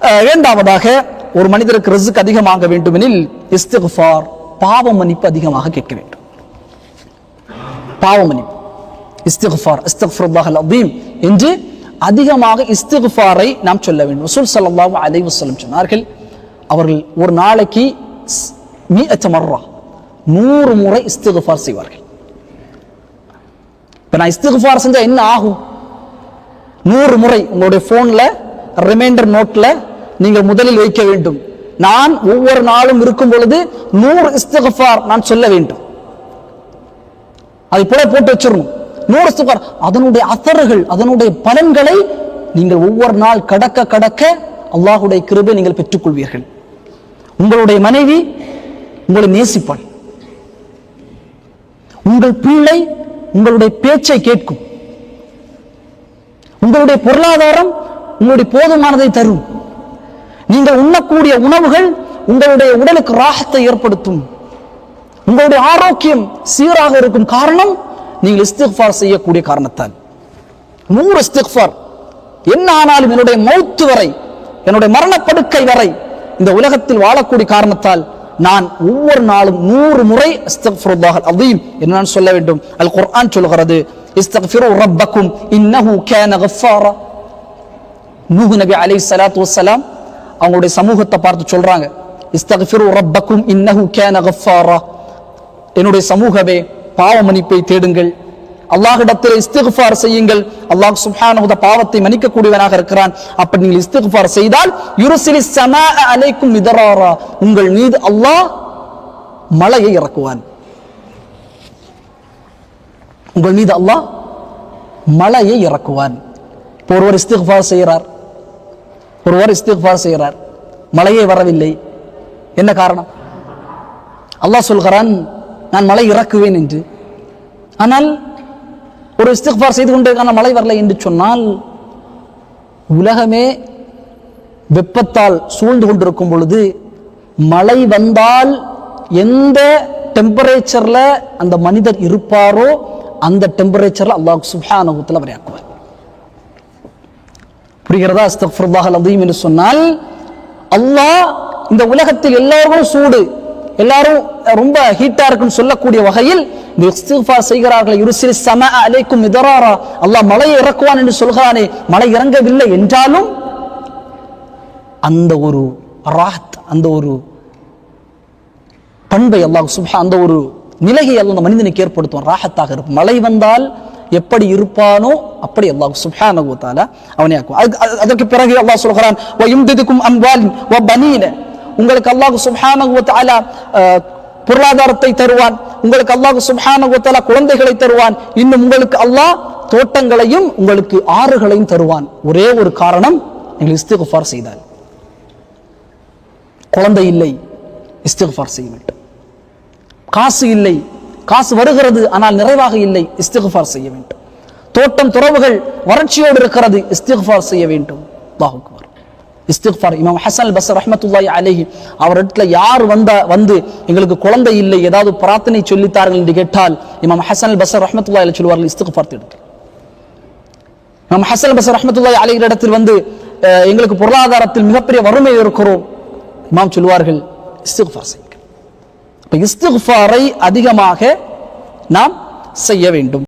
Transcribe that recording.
இரண்டாவதாக ஒரு மனிதருக்கு ரிசுக் அதிகமாக வேண்டுமெனில் இஸ்திக்ஃபார் பாவ மன்னிப்பு அதிகமாக கேட்க வேண்டும். பாவ மன்னிப்பு. இஸ்திக்ஃபார் என்று அதிகமாக இஸ்திக்ஃபாரை நாம் சொல்ல வேண்டும். ரசூல் ஸல்லல்லாஹு அலைஹி வஸல்லம் சொன்னார்கள் அவர்கள் ஒரு நாளைக்கு மீ மீஅத்த நூறு முறை இஸ்திக்ஃபார் செய்வார்கள். இப்போ நான் இஸ்திக்ஃபார் செஞ்சா என்ன ஆகும்? நூறு முறை உங்களுடைய ஃபோனில் ரிமைண்டர் நோட்ல நீங்கள் முதலில் வைக்க வேண்டும். நான் ஒவ்வொரு நாளும் இருக்கும் பொழுது நூறு இஸ்தகஃபார் நான் சொல்ல வேண்டும். அதை போல போட்டு வச்சிடணும். நூறு இஸ்தகஃபார் அதனுடைய அசர்கள் அதனுடைய பலன்களை நீங்கள் ஒவ்வொரு நாள் கடக்க கடக்க அல்லாஹுடைய கிருபை நீங்கள் பெற்றுக்கொள்வீர்கள். உங்களுடைய மனைவி உங்களை நேசிப்பாள். உங்கள் பிள்ளை உங்களுடைய பேச்சை கேட்கும். உங்களுடைய பொருளாதாரம் உங்களுடைய போதுமானதை தரும். நீங்கள் உண்ணக்கூடிய உணவுகள் உங்களுடைய உடலுக்கு ராகத்தை ஏற்படுத்தும். உங்களுடைய ஆரோக்கியம் சீராக இருக்கும் காரணம் நீங்கள் இஸ்திக்ஃபார் செய்யக்கூடிய காரணத்தால். நூறு இஸ்திக்ஃபார். என்ன ஆனாலும் என்னுடைய மௌத்து வரை என்னுடைய மரணப்படுக்கை வரை இந்த உலகத்தில் வாழக்கூடிய காரணத்தால் நான் ஒவ்வொரு நாளும் நூறு முறை அஸ்தக்ஃபிருல்லாஹ் நான் சொல்ல வேண்டும்? அல் குர்ஆன் சொல்கிறது இஸ்தக்ஃபிரு ரப்பக்கும் இன்னஹு கான கஃபாரா நூஹ் நபி அலைஹி ஸலாத்து வஸ்ஸலாம் அவங்களுடைய சமூகத்தை பார்த்து சொல்றாங்க இஸ்தக்ஃபிரு ரப்பக்கும் இன்னஹு கான கஃபாரா என்னுடைய சமூகமே பாவ மன்னிப்பை தேடுங்கள். அல்லாஹிடத்தில் இஸ்திகுஃபார் செய்யுங்கள். அல்லாஹ் சுப்ஹானஹு பாவத்தை மன்னிக்கக்கூடியவனாக இருக்கிறான். அப்படி நீங்கள் இஸ்திகுஃபார் செய்தால் யுருசிலி ஸமாஅ அலைக்கும் மிதராரா. உங்கள் மீது அல்லாஹ் மலையை இறக்குவான். உங்கள் மீது அல்லாஹ் மலையை இறக்குவான். இப்போ ஒருவர் இஸ்திகுஃபார் செய்கிறார். ஒருவர் இஸ்திஃபார் செய்கிறார். மழையே வரவில்லை. என்ன காரணம்? அல்லாஹ் சொல்கிறான் நான் மழை இறக்குவேன் என்று. ஆனால் ஒரு இஸ்திஃபார் செய்து கொண்டிருக்கான மழை வரலை என்று சொன்னால் உலகமே வெப்பத்தால் சூழ்ந்து கொண்டிருக்கும் பொழுது மழை வந்தால் எந்த டெம்பரேச்சர்ல அந்த மனிதர் இருப்பாரோ அந்த டெம்பரேச்சரில் அல்லாஹ் சுப்ஹானஹுத்தில் அவர் ஆக்குவார். புரிகிறதா? அஸ்தக்ஃபிருல்லாஹ் அலீம் என்று சொன்னால் அல்லாஹ் இந்த உலகத்தில் எல்லாருக்கும் சூடு எல்லாரும் ரொம்ப ஹீட்டா இருக்குன்னு சொல்லக்கூடிய வகையில் இந்த இஸ்திக்ஃபார் செய்கிறார்கள். யுருசில் சம அலைக்கும் மிதராரா. அல்லாஹ் மழையை இறக்குவான் என்று சொல்கிறானே. மழை இறங்கவில்லை என்றாலும் அந்த ஒரு ராத் அந்த ஒரு பண்பை அல்லாஹ் சுபா அந்த ஒரு நிலையை அல்ல அந்த மனிதனுக்கு ஏற்படுத்துவான். ராகத்தாக இருக்கும். மழை வந்தால் எப்படி இருப்பானோ அப்படி அல்லாஹ் சுப்ஹானஹு கோத்தால தஆலா அவனை அது- அதற்கு பிறகு அல்லாஹ் சொல்கிறான் வ யும்திதுக்கும் அம்வால் வ பனீன உங்களுக்கு அல்லாஹ் சுப்ஹானஹு தஆலா பொருளாதாரத்தை தருவான். உங்களுக்கு அல்லாஹ் சுப்ஹானஹு கோத்தால தஆலா குழந்தைகளை தருவான். இன்னும் உங்களுக்கு அல்லாஹ் தோட்டங்களையும் உங்களுக்கு ஆறுகளையும் தருவான். ஒரே ஒரு காரணம் நீங்கள் இஸ்திகுஃபார் செய்தால். குழந்தை இல்லை இஸ்திகுஃபார் செய்ய வேண்டும் காசு இல்லை காசு வருகிறது ஆனால் நிறைவாக இல்லை இஸ்திகுஃபார் செய்ய வேண்டும். தோட்டம் துறவுகள் வறட்சியோடு இருக்கிறது இஸ்திகுஃபார் செய்ய வேண்டும். அல்லாஹ் அக்பர். இஸ்திக்ஃபார் இமாம் ஹசன் பஸ் ரஹமத்துல்லாய் அலேஹி அவர் இடத்துல யார் வந்த வந்து எங்களுக்கு குழந்தை இல்லை ஏதாவது பிரார்த்தனை சொல்லித்தார்கள் என்று கேட்டால் இமாம் ஹசன் பஸ் ரஹ்மத்துல்லாஹி அலி சொல்வார்கள் இஸ்திக்ஃபார் தேடுங்கள். இமாம் ஹசன் பஸ் ரஹமத்துல்லாய் அலைஹி இடத்தில் வந்து எங்களுக்கு பொருளாதாரத்தில் மிகப்பெரிய வறுமை இருக்கிறோம் இமாம் சொல்வார்கள் இஸ்திக்ஃபார் செய்யும் இப்போ இஸ்திஃபாரை அதிகமாக நாம் செய்ய வேண்டும்.